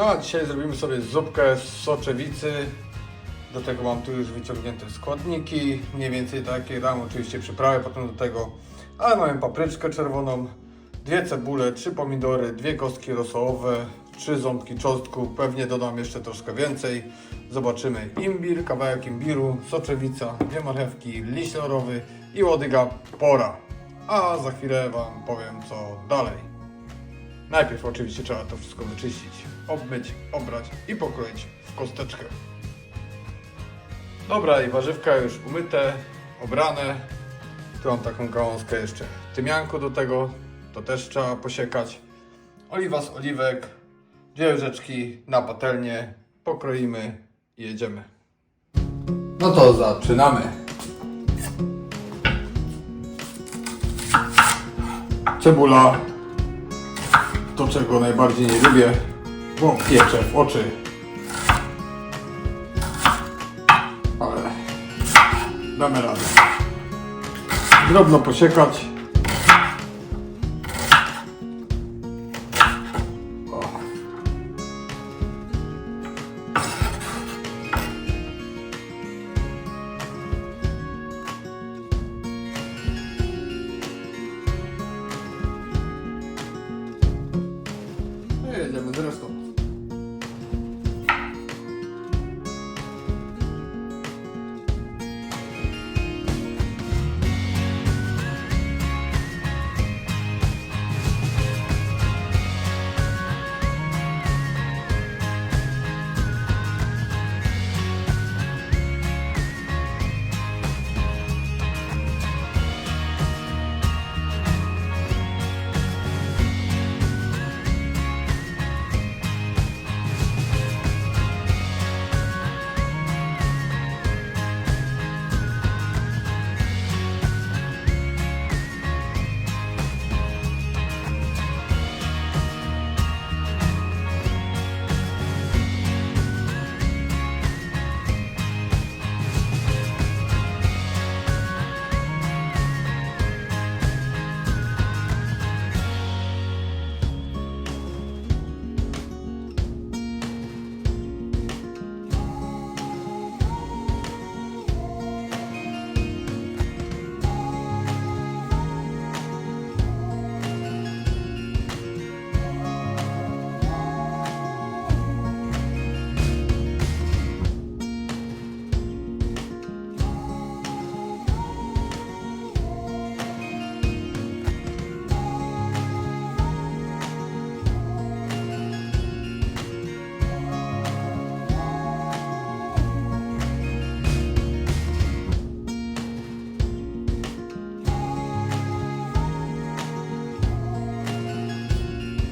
No a dzisiaj zrobimy sobie zupkę z soczewicy. Do tego mam tu już wyciągnięte składniki, mniej więcej takie, dam oczywiście przyprawę potem do tego. Ale mamy papryczkę czerwoną, dwie cebule, trzy pomidory, dwie kostki rosołowe, trzy ząbki czosnku, pewnie dodam jeszcze troszkę więcej. Zobaczymy imbir, kawałek imbiru, soczewica, dwie marchewki, liść lorowy i łodyga pora. A za chwilę Wam powiem co dalej. Najpierw oczywiście trzeba to wszystko wyczyścić, obmyć, obrać i pokroić w kosteczkę. Dobra, i warzywka już umyte, obrane. Tu mam taką gałązkę jeszcze tymianku do tego, to też trzeba posiekać. Oliwa z oliwek, dwie łyżeczki na patelnię, pokroimy i jedziemy. No to zaczynamy. Cebula, to czego najbardziej nie lubię, bo piecze w oczy. Ale damy radę. Drobno posiekać.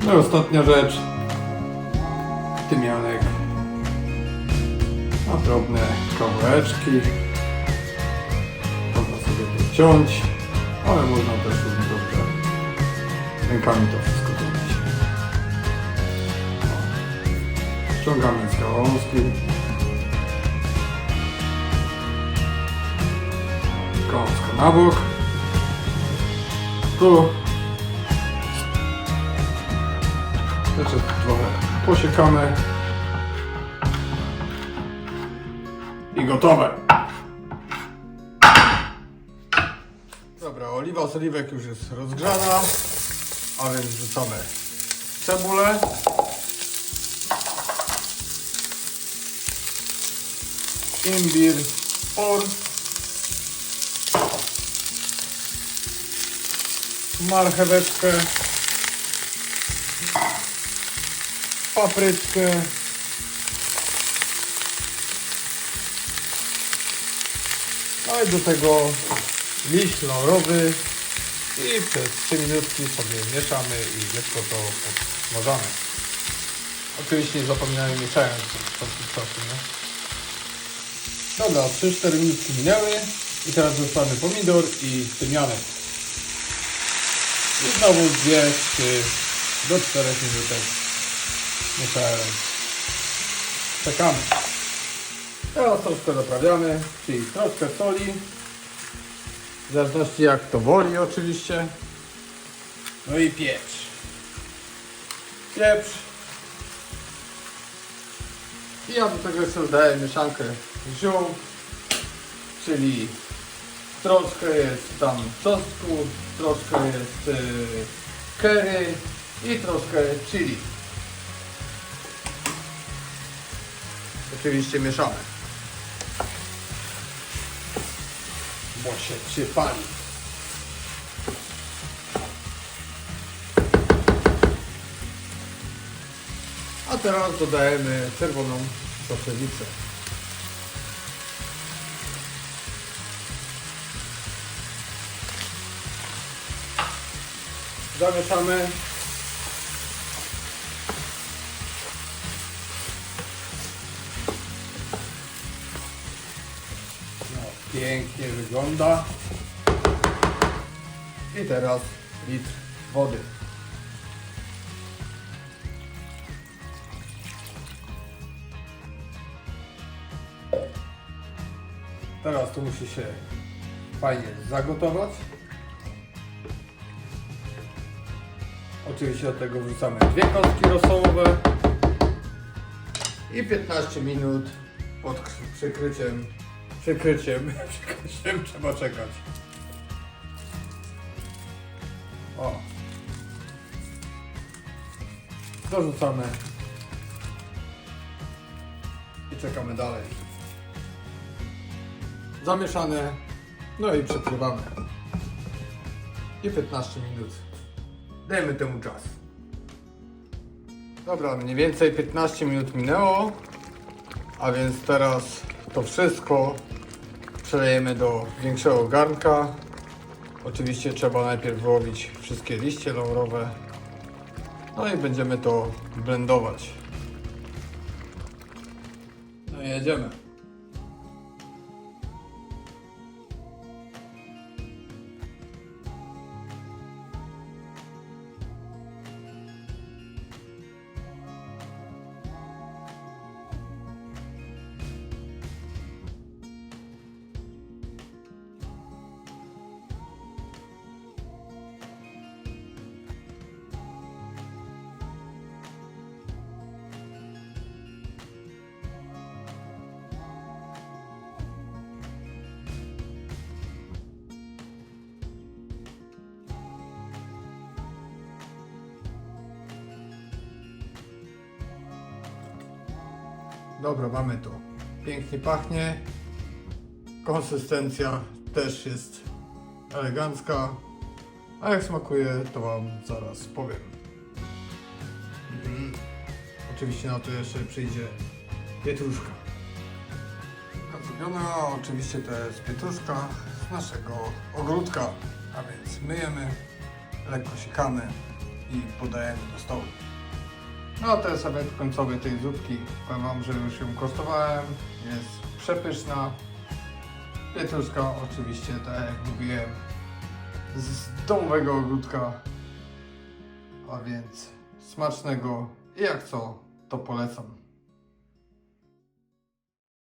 No i ostatnia rzecz. Tymianek. Na drobne kawałeczki. Można sobie to ciąć, ale można też równie dobrze rękami to wszystko zrobić. Ściągamy z gałązki. Gałązka na bok. Tu Jeszcze trochę posiekamy. I gotowe. Dobra, oliwa z oliwek już jest rozgrzana, a więc wrzucamy cebulę. Imbir, por. Marcheweczkę. Papryczkę. No i do tego liść laurowy i przez 3 minutki sobie mieszamy i lekko to podmażamy. Oczywiście nie zapominamy mieszając pod tym czasu, nie? Dobra, 3-4 minutki minęły i teraz zostawiamy pomidor i tymianek. I znowu 2 3 do 4 minutek mieszając. Czekamy. Teraz troszkę doprawiamy, czyli troszkę soli. W zależności jak to woli oczywiście. No i pieprz. Pieprz. I ja do tego jeszcze dodaję mieszankę ziół, czyli troszkę jest tam czosnku, troszkę jest y, curry i troszkę chili. Oczywiście mieszamy. Bo się przypali. A teraz dodajemy czerwoną soczewicę. Zamieszamy. Pięknie wygląda. I teraz litr wody. Teraz to musi się fajnie zagotować. Oczywiście do tego wrzucamy dwie kostki rosołowe i 15 minut pod przykryciem, przykryciem, przykryciem trzeba czekać. O. Dorzucamy i czekamy dalej. Zamieszane, no i przykrywamy. I 15 minut. Dajmy temu czas. Dobra, mniej więcej 15 minut minęło. A więc teraz to wszystko przelejemy do większego garnka. Oczywiście trzeba najpierw wyłowić wszystkie liście laurowe. No i będziemy to blendować. No i jedziemy. Dobra, mamy to. Pięknie pachnie. Konsystencja też jest elegancka. A jak smakuje, to Wam zaraz powiem. Mm. Oczywiście na to jeszcze przyjdzie pietruszka. Zrobiona, oczywiście to jest pietruszka z naszego ogródka. A więc myjemy, lekko sikamy i podajemy do stołu. No to jest efekt końcowy tej zupki. Powiem Wam, że już ją kosztowałem. Jest przepyszna. Pietruszka oczywiście, tak jak mówiłem, z domowego ogródka. A więc smacznego i jak co, to polecam.